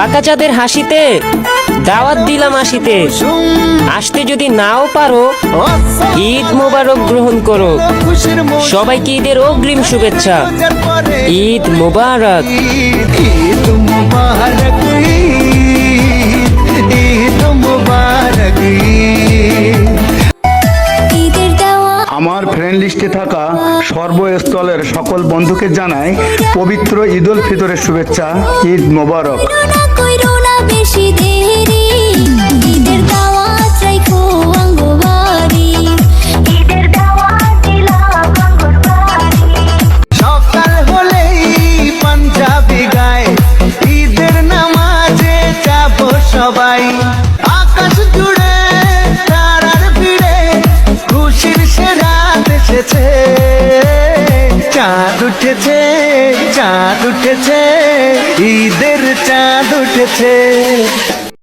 বাচ্চাদের হাসিতে, দাওয়াত দিলাম আসিতে। আসতে যদি নাও পারো, ঈদ মোবারক গ্রহণ করো। সবাইকে ঈদের অগ্রিম শুভেচ্ছা। ঈদ মোবারক। ঈদ মুবারক। ফ্রেন্ড লিস্টে থাকা সর্বস্থলের সকল বন্ধুকে জানাই পবিত্র ঈদ উল ফিতরের শুভেচ্ছা ঈদ মোবারক। না এসেছে চাঁদ উঠেছে চাঁদ উঠেছে ঈদের চাঁদ উঠেছে।